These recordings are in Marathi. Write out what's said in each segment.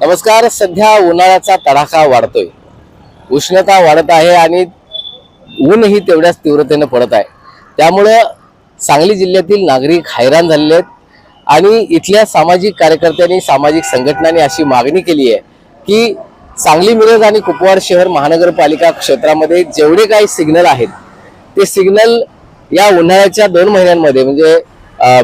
नमस्कार सध्या उन्हाळ्याचा तडाखा वाढतोय. उष्णता वाढत आहे आणि ऊनही तेवढ्याच तीव्रतेनं पडत आहे. त्यामुळं सांगली जिल्ह्यातील नागरिक हैराण झालेले आहेत आणि इथल्या सामाजिक कार्यकर्त्यांनी सामाजिक संघटनांनी अशी मागणी केली आहे की सांगली मिरज आणि कुपवाड शहर महानगरपालिका क्षेत्रामध्ये जेवढे काही सिग्नल आहेत ते सिग्नल या उन्हाळ्याच्या दोन महिन्यांमध्ये म्हणजे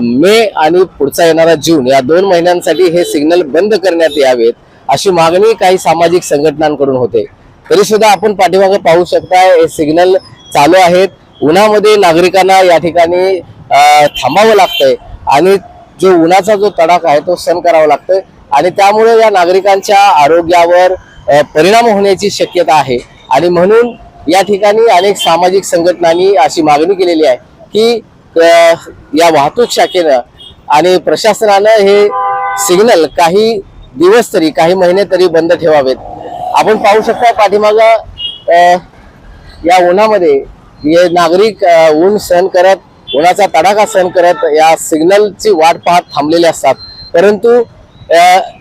मे आणि पुढचा येणारा जून या दोन महिन्यांसाठी हे सिग्नल बंद करण्यात यावेत अशी मागणी काही सामाजिक संघटनांकडून होते. तरी सुद्धा आपण पाठीमागे पाहू शकता हे सिग्नल चालू आहेत. उन्हामध्ये नागरिकांना या ठिकाणी थांबावं लागतंय आणि जो उन्हाचा जो तडाखा आहे तो सहन करावा लागतोय आणि त्यामुळे या नागरिकांच्या आरोग्यावर परिणाम होण्याची शक्यता आहे. आणि म्हणून या ठिकाणी अनेक सामाजिक संघटनांनी अशी मागणी केलेली आहे की या वाहतूक शाखेनं आणि प्रशासनानं हे सिग्नल काही दिवस तरी काही महिने तरी बंद ठेवावेत. आपण पाहू शकता पाठीमागं या उन्हामध्ये हे नागरिक ऊन सहन करत उन्हाचा तडाखा सहन करत या सिग्नलची वाट पाहत थांबलेले असतात. परंतु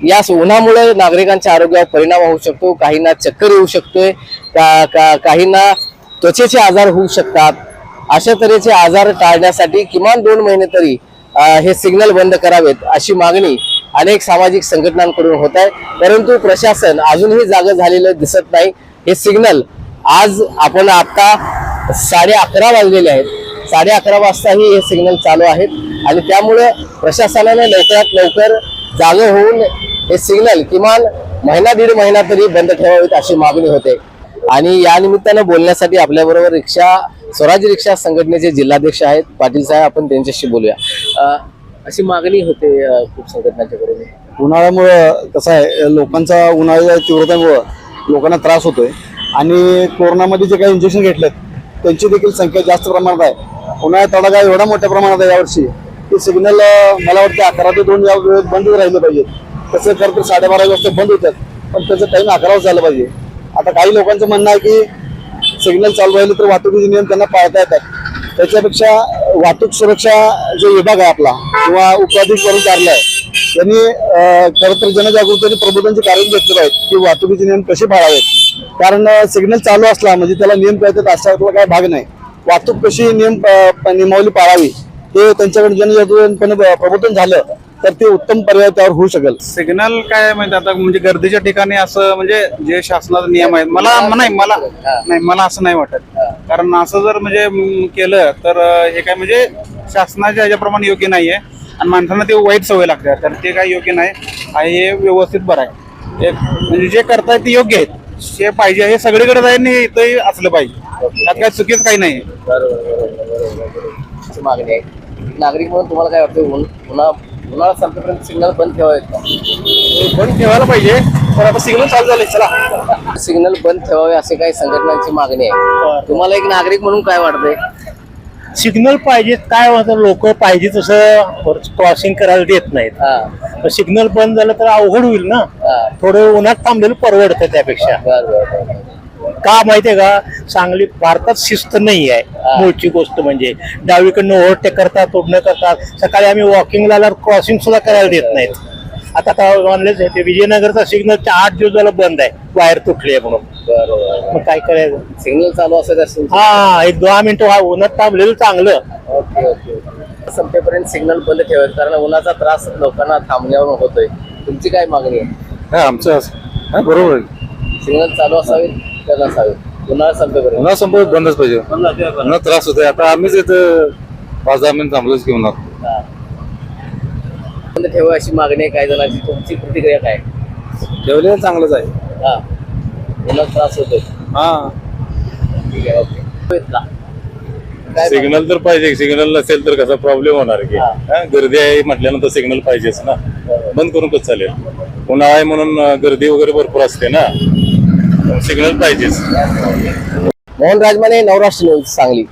या उन्हामुळे नागरिकांच्या आरोग्यावर परिणाम होऊ शकतो काहींना चक्कर येऊ शकतोय का काहींना त्वचेचे आजार होऊ शकतात. अशा तऱ्हेचे आजार टाळण्यासाठी किमान दोन महिने तरी हे सिग्नल बंद करावेत अशी मागणी अनेक सामाजिक संघटनांकडून होत आहे. परंतु प्रशासन अजूनही जागं झालेलं दिसत नाही. हे सिग्नल आज आपण आता साडे अकरा वाजलेले आहेत. साडे अकरा वाजताही हे सिग्नल चालू आहेत. आणि त्यामुळे प्रशासनाने लवकरात लवकर जागं होऊन हे सिग्नल किमान महिना दीड महिना तरी बंद ठेवावेत अशी मागणी होते. आणि या निमित्तानं बोलण्यासाठी आपल्याबरोबर रिक्षा स्वराज्य रिक्षा संघटनेचे जिल्हाध्यक्ष आहेत. पाटील साहेब आपण त्यांच्याशी बोलूया. अ, अशी मागणी होते अ, खूप संघटनांच्याकडून. उन्हाळ्यामुळं कसं आहे लोकांचा उन्हाळ्याच्या तीव्रतेमुळं लोकांना त्रास होतोय. आणि कोरोनामध्ये जे काही इंजेक्शन घेतलेत त्यांची देखील संख्या जास्त प्रमाणात आहे. उन्हाळ्यात तडाखा एवढा मोठ्या प्रमाणात आहे यावर्षी की सिग्नल मला वाटतं अकरा ते दोन या वेळेत बंदच राहिले पाहिजेत तसं खरं तर साडेबारा वाजता बंद होतात पण त्याचं टाईम अकराच झालं पाहिजे. आता काही लोकांचं म्हणणं आहे की सिग्नल चालू राहिले तर वाहतुकीचे नियम त्यांना पाळता येतात. त्याच्यापेक्षा वाहतूक सुरक्षा जो विभाग आहे आपला किंवा उपाधिकरण कार्यालय आहे त्यांनी खरं तर जनजागृती आणि प्रबोधनचे कारण घेतले पाहिजे की वाहतुकीचे नियम कसे पाळावेत. कारण सिग्नल चालू असला म्हणजे त्याला नियम कळतात अशातला काही भाग नाही. वाहतूक कशी नियम प- नियमावली पाळावी हे त्यांच्याकडे जनजागृतीपणे प्रबोधन झालं. तर ते उत्तम पर्याय त्यावर होऊ शकेल. सिग्नल काय माहिती आता म्हणजे गर्दीच्या ठिकाणी असं म्हणजे जे शासनाचे नियम आहेत मला नाही मला नाही मला असं नाही वाटत. कारण असं जर म्हणजे केलं तर हे काय म्हणजे शासनाच्या ह्याच्याप्रमाणे योग्य नाहीये. आणि माणसांना ते वाईट सवय लागते. तर ते काय योग्य नाही. आणि हे व्यवस्थित बरं आहे. एक म्हणजे जे करतायत ते योग्य आहेत. जे पाहिजे हे सगळीकडे जाईल आणि इथंही असलं पाहिजे. त्यात काय चुकीच काही नाही मागणी आहे. नागरिक म्हणून तुम्हाला काय वाटतं? उन्हाळा संपेपर्यंत सिग्नल बंद का पण ठेवायला पाहिजे पण आता सिग्नल चालू झाले चला. सिग्नल बंद ठेवावे असे काही संघटनांची मागणी आहे. तुम्हाला एक नागरिक म्हणून काय वाटतंय? सिग्नल पाहिजे काय होतं लोक पाहिजे तसं क्रॉसिंग करायला देत नाहीत. हा. सिग्नल बंद झालं तर अवघड होईल ना? हा. थोडं उन्हात थांबलेलं परवडतं त्यापेक्षा. का माहितीये का? सांगली भारतात शिस्त नाही आहे. मूळची गोष्ट म्हणजे डावीकडनं ओव्हरटेक करतात उडणं करतात. सकाळी आम्ही वॉकिंगला क्रॉसिंग सुद्धा करायला देत नाहीत. आता काय ऑनलाईन ते विजयनगरचा सिग्नल आठ दिवस झाला बंद आहे. वायर तुटली आहे म्हणून. बर बर मग काय करायचं? सिग्नल चालू असेल हा एक दहा मिनिटं उन्हात थांबलेलं चांगलं. Okay okay. संपेपर्यंत सिग्नल बंद ठेवायचं कारण उन्हाचा त्रास लोकांना थांबण्यावर होतोय. तुमची काय मागणी आहे? आमचं बरोबर आहे. सिग्नल चालू असावेत का नसावेत उन्हाळा संपेपर्यंत. उन्हा संपर्क बंदच पाहिजे. उन्हा त्रास होतोय. आता आम्हीच इथं पाच दहा मिनिट थांबलोच की उन्हात हा. बंद ठेवा अशी मागणी आहे काही जणांची तुमची प्रतिक्रिया काय? ठेवलेलं चांगलंच आहे. हा. उन्हात त्रास होतोय. हा. ठीक आहे ओके. इथला. काय सिग्नल तर पाहिजे. सिग्नल नसेल तर कसा प्रॉब्लेम होणार की? हा. हा, गर्दी आहे म्हटल्यानंतर सिग्नल पाहिजेच ना. बंद करून कसं चालेल. उन्हाळा आहे म्हणून अं, गर्दी वगैरे भरपूर असते ना. सिग्नल पाहिजेच. मोहन राजमाने नवराष्ट्र न्यूज सांगली.